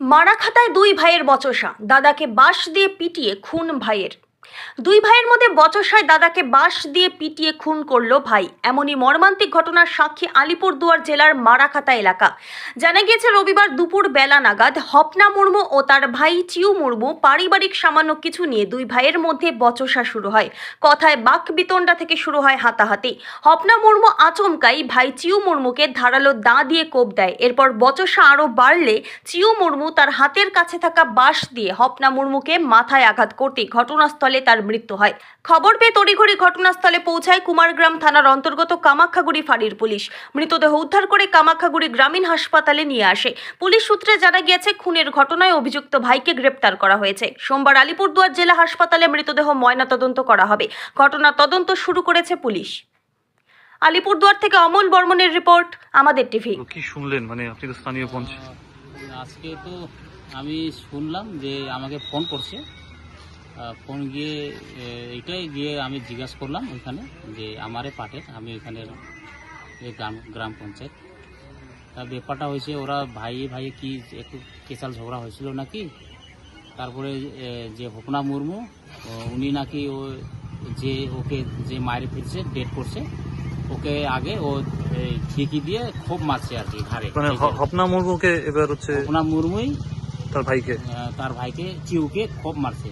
মারাখাতায় দুই ভাইয়ের বচসা। দাদাকে বাঁশ দিয়ে পিটিয়ে খুন ভাইয়ের। দুই ভাইয়ের মধ্যে বচসায় দাদাকে বাঁশ দিয়ে পিটিয়ে খুন করল ভাই। এমনই মর্মান্তিক ঘটনার সাক্ষী আলিপুরদুয়ার জেলার মারাখাতা এলাকা। জানা গিয়েছে, রবিবার দুপুর বেলা নাগাদ হপনা মুর্মু ও তার ভাই চিউ মুর্মু পারিবারিক সামান্য কিছু নিয়ে দুই ভাইয়ের মধ্যে বচসা শুরু হয়। কথায় বাক বিতণ্ডা থেকে শুরু হয় হাতাহাতি। হপনা মুর্মু আচমকাই ভাই চিউ মুর্মুকে ধারালো দা দিয়ে কোপ দেয়। এরপর বচসা আরও বাড়লে চিউ মুর্মু তার হাতের কাছে থাকা বাঁশ দিয়ে হপনা মুর্মুকে মাথায় আঘাত করতে ঘটনাস্থলে তার মৃত্যু হয়। খবর পেয়ে তড়িঘড়ি ঘটনাস্থলে পৌঁছায় কুমারগ্রাম থানার অন্তর্গত কামাখ্যাগুড়ি ফাঁড়ির পুলিশ। মৃতদেহ উদ্ধার করে কামাখ্যাগুড়ি গ্রামীণ হাসপাতালে নিয়ে আসে। পুলিশ সূত্রে জানা গিয়েছে খুনের ঘটনায় অভিযুক্ত ভাইকে গ্রেপ্তার করা হয়েছে। সোমবার আলিপুরদুয়ার জেলা হাসপাতালে মৃতদেহ ময়নাতদন্ত করা হবে। ঘটনা তদন্ত শুরু করেছে পুলিশ। আলিপুরদুয়ার থেকে অমল বর্মনের রিপোর্ট আমাদের টিভি। কি শুনলেন? মানে আপনি তো স্থানীয় পঞ্চ আজকে তো আমি শুনলাম যে আমাকে ফোন করছে। ফোন গিয়ে এটাই গিয়ে আমি জিজ্ঞাসা করলাম ওইখানে যে আমারে পাঠে আমি ওইখানে এই গ্রাম গ্রাম পঞ্চায়েত। তা ব্যাপারটা হয়েছে ওরা ভাই ভাইয়ে কি একটু কেসাল ঝগড়া হয়েছিল নাকি? তারপরে যে হোপনা মুর্মু উনি নাকি ও যে ওকে যে মায়ের ফিরছে ডেট করছে ওকে আগে ও ঠিকই দিয়ে খুব মারছে আর কি ঘাড়ে। মানে হপনা মুর্মুকে এবার হচ্ছে হোপনা মুর্মুই তার ভাইকে? তার ভাইকে চিউকে খুব মারছে।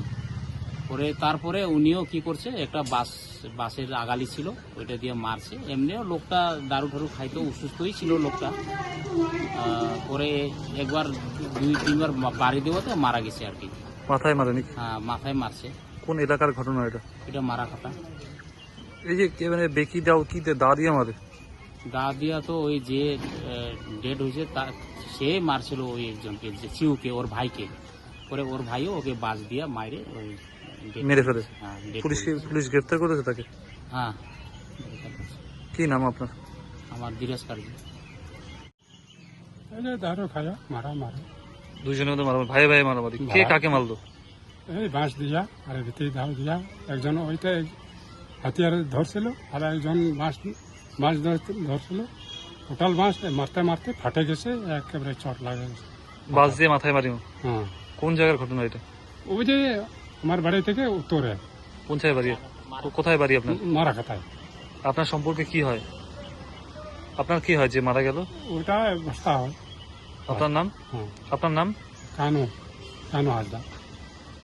পরে তারপরে উনিও কি করছে একটা বাস বাসের আগালি ছিল ওইটা দিয়ে মারছে। এমনিও লোকটা দারু ঠারু খাইতো অসুস্থই ছিল লোকটা। পরে একবার দুই তিনবার বাড়ি দেওয়াতে মারা গেছে আর কি। মাথায় মারেনি? হ্যাঁ, মাথায় মারছে। কোন এলাকার ঘটনা এটা? এটা মারা খাতা। এই যে কে মানে বেকি দাও কি দে- দিয়ে মারে? দা দিয়া তো ওই যে ডেড হয়েছে তার সে মারছিল ওই একজনকে যে চিউকে ওর ভাইকে। পরে ওর ভাইও ওকে বাস দিয়া মাইরে ওই মেরে ফেলে হ্যাঁ, পুলিশ। পুলিশ গ্রেফতার করেছে তাকে? হ্যাঁ। কি নাম আপনার? আমার ধীরজ কার্য যে খায়া মারা মারা। দুইজনের মধ্যে মারামারি ভাই ভাই মারামারি। কে। কাকে মারলো? এই বাঁশ দিয়া আর ভিতরে ধাও দিয়া একজন ওইটা হাতিয়ার ধরছিল আর একজন বাঁশ বাঁশ ধর- ধরছিল। টোটাল বাঁশ মারতে মারতে ফাটে গেছে একেবারে চট লাগে গেছে। বাস দিয়ে মাথায় মারি হ্যাঁ। কোন জায়গার ঘটনা এটা? ওই যে আমার বাড়ি থেকে উত্তরে। কোন বাড়ি? কোথায় বাড়ি আপনার? মারা কথায় আপনার সম্পর্কে কি হয়? আপনার কি হয় যে মারা গেল? ওটা হয়। আপনার নাম? হ্যাঁ। আপনার নাম? কানু কানু হাজদা